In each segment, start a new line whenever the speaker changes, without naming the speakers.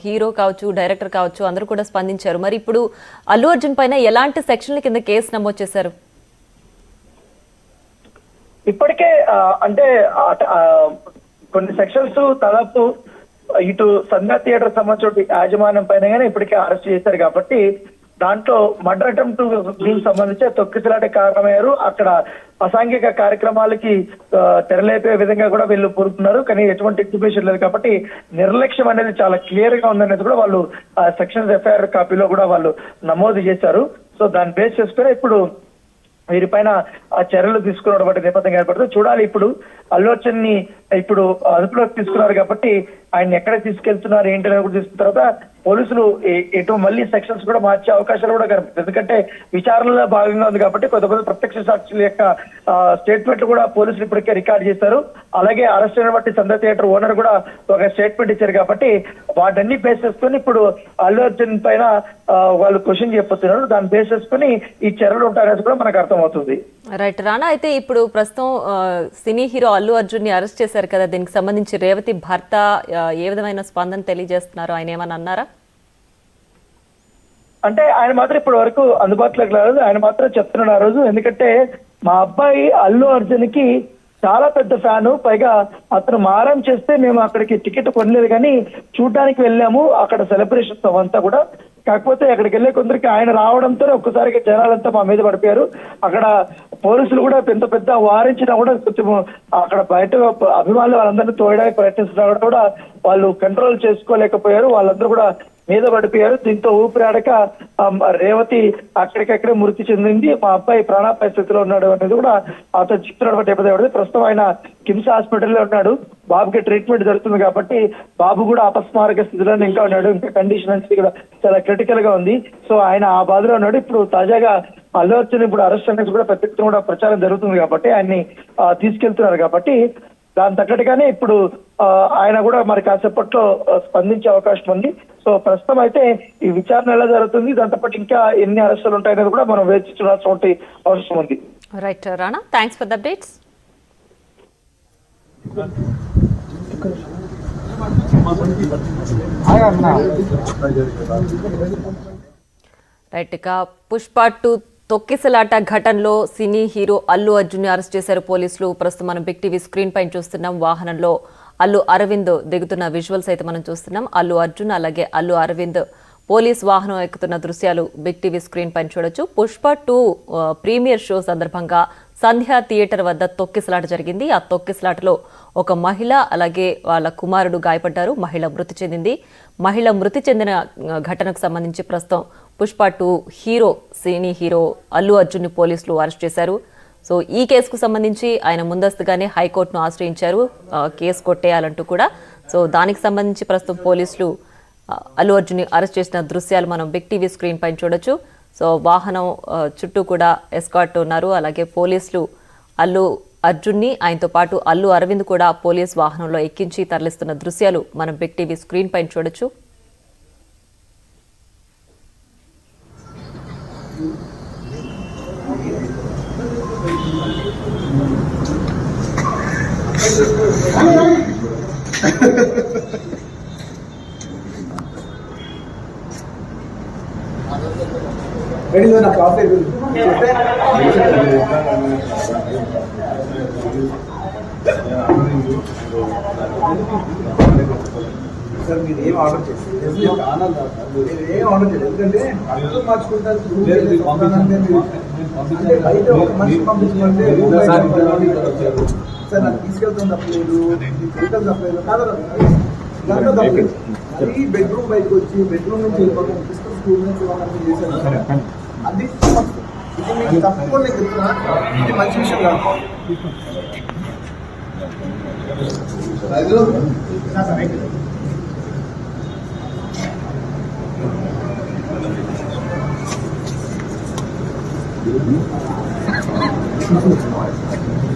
Hero కావచ్చు director కావచ్చు అందరూ కూడా స్పందించారు. మరి ఇప్పుడు అల్లు అర్జున్ పైన ఎలాంటి సెక్షన్ల కింద కేసు నమోదు చేశారు?
ఇప్పటికే అంటే కొన్ని సెక్షన్స్ దాదాపు ఇటు సంధ్యా థియేటర్ సంబంధించిన యాజమాన్యం పైన ఇప్పటికే అరెస్ట్ చేశారు కాబట్టి దాంట్లో మర్డర్ అటెంప్ట్ దీనికి సంబంధించి తొక్కిసలాట కారణమయ్యారు. అక్కడ అసాంఘిక కార్యక్రమాలకి తెరలేపే విధంగా కూడా వీళ్ళు కోరుతున్నారు కానీ ఎటువంటి ఎగ్జిబిషన్ లేదు కాబట్టి నిర్లక్ష్యం అనేది చాలా క్లియర్గా ఉందనేది కూడా వాళ్ళు సెక్షన్స్ ఎఫ్ఐఆర్ కాపీలో కూడా వాళ్ళు నమోదు చేశారు. సో దాన్ని బేస్ చేసుకుని ఇప్పుడు వీరిపైన ఆ చర్యలు తీసుకున్నటువంటి నేపథ్యం ఏర్పడుతుంది. చూడాలి ఇప్పుడు అల్లు అర్జున్ని ఇప్పుడు అదుపులోకి తీసుకున్నారు కాబట్టి ఆయన ఎక్కడ తీసుకెళ్తున్నారు ఏంటి అనేది కూడా తీసుకున్న తర్వాత పోలీసులు ఎటు మళ్ళీ సెక్షన్స్ కూడా మార్చే అవకాశాలు కూడా కనిపిస్తుంది ఎందుకంటే విచారణలో భాగంగా ఉంది కాబట్టి కొంతమంది ప్రత్యక్ష సాక్షుల యొక్క స్టేట్మెంట్ కూడా పోలీసులు ఇప్పటికే రికార్డ్ చేశారు. అలాగే అరెస్ట్ అయినటువంటి బట్టి సంధ్య థియేటర్ ఓనర్ కూడా ఒక స్టేట్మెంట్ ఇచ్చారు కాబట్టి వాటన్ని బేస్ చేసుకుని ఇప్పుడు అల్లు అర్జున్ పైన వాళ్ళు క్వశ్చన్ చెప్పొస్తున్నారు. దాన్ని బేస్ చేసుకుని ఈ చర్యలు ఉంటాయనేది కూడా మనకు అర్థమవుతుంది.
రైట్ రానా అయితే ఇప్పుడు ప్రస్తుతం సినీ హీరో అల్లు అర్జున్ని అరెస్ట్ చేశారు కదా. దీనికి సంబంధించి రేవతి భర్త ఏ విధమైన స్పందన తెలియజేస్తున్నారు ఆయన ఏమని అన్నారా?
అంటే ఆయన మాత్రం ఇప్పటి వరకు అందుబాటులోకి రాలేదు. ఆయన మాత్రం చెప్తున్నాడు ఆ రోజు. ఎందుకంటే మా అబ్బాయి అల్లు అర్జున్కి చాలా పెద్ద ఫ్యాను. పైగా అతను మారం చేస్తే మేము అక్కడికి టికెట్ కొనలేదు కానీ చూడడానికి వెళ్ళాము. అక్కడ సెలబ్రేషన్స్ అవంతా కూడా. కాకపోతే అక్కడికి వెళ్ళే కొందరికి ఆయన రావడంతో ఒక్కసారిగా జనాలంతా మా మీద పడిపోయారు. అక్కడ పోలీసులు కూడా పెద్ద పెద్ద వారించినా కూడా కొంచెం అక్కడ బయట అభిమానులు వాళ్ళందరినీ తోయడానికి ప్రయత్నిస్తున్నా కూడా వాళ్ళు కంట్రోల్ చేసుకోలేకపోయారు. వాళ్ళందరూ కూడా మీద పడిపోయారు. దీంతో ఊపిరాడక రేవతి అక్కడికక్కడే మృతి చెందింది. మా అబ్బాయి ప్రాణాపాయ స్థితిలో ఉన్నాడు అనేది కూడా అతను చెప్తున్నటువంటి నేపథ్యం పడింది. ప్రస్తుతం ఆయన కిమ్స్ హాస్పిటల్లో ఉన్నాడు. బాబుకి ట్రీట్మెంట్ జరుగుతుంది కాబట్టి బాబు కూడా అపస్మారక స్థితిలోనే ఇంకా ఉన్నాడు. ఇంకా కండిషన్ అనేది కూడా చాలా క్రిటికల్గా ఉంది. సో ఆయన ఆ బాధలో ఉన్నాడు. ఇప్పుడు తాజాగా అల్లు అర్జున్ ఇప్పుడు అరెస్ట్ అనేది కూడా ప్రతి కూడా ప్రచారం జరుగుతుంది కాబట్టి ఆయన్ని తీసుకెళ్తున్నారు కాబట్టి దాని తగ్గట్టుగానే ఇప్పుడు ఆ, ఆయన కూడా మరి కాసేపట్లో స్పందించే అవకాశం ఉంది. సో ప్రస్తుతం అయితే ఈ విచారణ ఎలా జరుగుతుంది? దాంతోపాటు ఇంకా ఎన్ని అరెస్టులు ఉంటాయనేది కూడా మనం వేచి చూడాల్సిన అవసరం ఉంది.
Right Rana thanks for the updates right ఇక పుష్ప టూ తొక్కిసలాట ఘటనలో cine hero Allu Arjun arrest చేశారు పోలీసులు. ప్రస్తుతం మనం బిగ్ టీవీ స్క్రీన్ పైన చూస్తున్నాం వాహనంలో. అల్లు అరవింద్ దిగుతున్న విజువల్స్ అయితే మనం చూస్తున్నాం. అల్లు అర్జున్ అలాగే అల్లు అరవింద్ పోలీస్ వాహనం ఎక్కుతున్న దృశ్యాలు బిగ్ టీవీ స్క్రీన్ పైన చూడొచ్చు. పుష్ప టూ ప్రీమియర్ షో సందర్భంగా సంధ్యా థియేటర్ వద్ద తొక్కిసలాట జరిగింది. ఆ తొక్కిసలాటలో ఒక మహిళ అలాగే వాళ్ళ కుమారుడు గాయపడ్డారు. మహిళ మృతి చెందింది. మహిళ మృతి చెందిన ఘటనకు సంబంధించి ప్రస్తుతం Pushpa two hero cine hero Allu Arjun పోలీసులు అరెస్ట్ చేశారు. సో ఈ కేసుకు సంబంధించి ఆయన ముందస్తుగానే హైకోర్టును ఆశ్రయించారు. కేసు కొట్టేయాలంటూ కూడా. సో దానికి సంబంధించి ప్రస్తుతం పోలీసులు అల్లు అర్జున్ అరెస్ట్ చేసిన దృశ్యాలు మనం బిగ్ టీవీ స్క్రీన్ పైన చూడొచ్చు. సో వాహనం చుట్టూ కూడా ఎస్కాట్ ఉన్నారు. అలాగే పోలీసులు అల్లు అర్జున్ని ఆయనతో పాటు అల్లు అరవింద్ కూడా పోలీస్ వాహనంలో ఎక్కించి తరలిస్తున్న దృశ్యాలు మనం బిగ్ టీవీ స్క్రీన్ పైన చూడొచ్చు.
రెడీ నా కాఫీ సార్ మీరు ఏం ఆర్డర్ చేస్తారు మీరు ఏం ఆర్డర్ చేయలేదు. ఎందుకంటే అర్థం మార్చుకుంటారు వెళ్ళి అంటే బయట ఒక మనిషి పంపించుకుంటే. సార్ నాకు తీసుకెళ్తాం తప్పలేదు. తీసుకెళ్తాం తప్పలేదు. కాదు దాంట్లో తప్పలేదు. మరీ బెడ్రూమ్ బయటకు వచ్చి బెడ్రూమ్ నుంచి వెళ్ళిపోతాం స్కూల్ నుంచి చేశారు? అది తప్పు ఇది మీకు తప్పు నేను చెప్తున్నా ఇది మంచి విషయం కాదు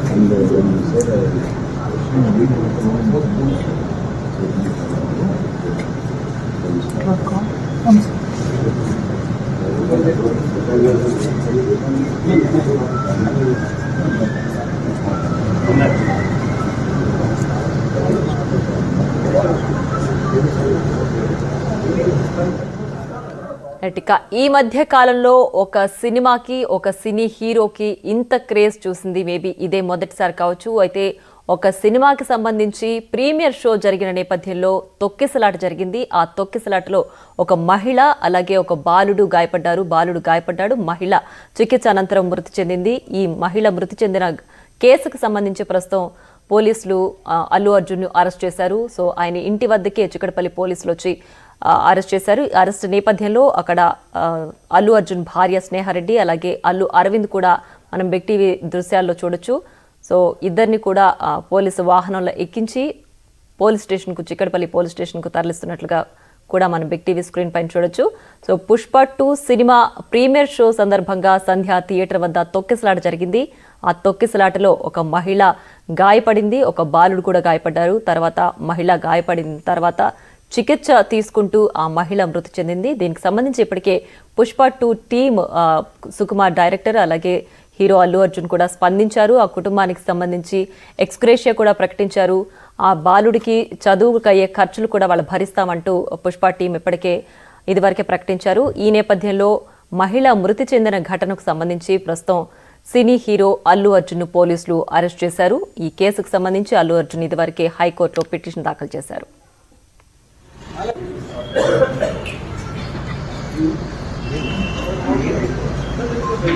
And uh,
when you said uh, I was shooting a video with the one book,
నటిక. ఈ మధ్య కాలంలో ఒక సినిమాకి ఒక సినీ హీరోకి ఇంత క్రేజ్ చూసింది మేబీ ఇదే మొదటిసారి కావచ్చు. అయితే ఒక సినిమాకి సంబంధించి ప్రీమియర్ షో జరిగిన నేపథ్యంలో తొక్కిసలాట జరిగింది. ఆ తొక్కిసలాటలో ఒక మహిళ అలాగే ఒక బాలుడు గాయపడ్డారు. బాలుడు గాయపడ్డాడు. మహిళ చికిత్స అనంతరం మృతి చెందింది. ఈ మహిళ మృతి చెందిన కేసుకు సంబంధించి ప్రస్తుతం పోలీసులు అల్లు అర్జున్ను అరెస్ట్ చేశారు. సో ఆయన ఇంటి వద్దకే చిక్కడపల్లి పోలీసులు వచ్చి అరెస్ట్ చేశారు. ఈ అరెస్ట్ నేపథ్యంలో అక్కడ అల్లు అర్జున్ భార్య స్నేహారెడ్డి అలాగే అల్లు అరవింద్ కూడా మనం బిగ్ టీవీ దృశ్యాల్లో చూడొచ్చు. సో ఇద్దరిని కూడా పోలీసు వాహనంలో ఎక్కించి పోలీస్ స్టేషన్కు చిక్కడపల్లి పోలీస్ స్టేషన్కు తరలిస్తున్నట్లుగా కూడా మనం బిగ్ టీవీ స్క్రీన్ పైన చూడొచ్చు. So Pushpa two cinema premiere show సందర్భంగా సంధ్య థియేటర్ వద్ద తొక్కిసలాట జరిగింది. ఆ తొక్కిసలాటలో ఒక మహిళ గాయపడింది. ఒక బాలుడు కూడా గాయపడ్డారు. తర్వాత మహిళ గాయపడిన తర్వాత చికిత్స తీసుకుంటూ ఆ మహిళ మృతి చెందింది. దీనికి సంబంధించి ఇప్పటికే Pushpa two team Sukumar director అలాగే హీరో అల్లు అర్జున్ కూడా స్పందించారు. ఆ కుటుంబానికి సంబంధించి ఎక్స్క్రేషియా కూడా ప్రకటించారు. ఆ బాలుడికి చదువుకు అయ్యే ఖర్చులు కూడా వాళ్ళు భరిస్తామంటూ పుష్ప టీం ఇప్పటికే ఇదివరకే ప్రకటించారు. ఈ నేపథ్యంలో మహిళ మృతి చెందిన ఘటనకు సంబంధించి ప్రస్తుతం సినీ హీరో అల్లు అర్జున్ పోలీసులు అరెస్ట్ చేశారు. ఈ కేసుకు సంబంధించి అల్లు అర్జున్ ఇదివరకే హైకోర్టులో పిటిషన్ దాఖలు చేశారు. Thank you.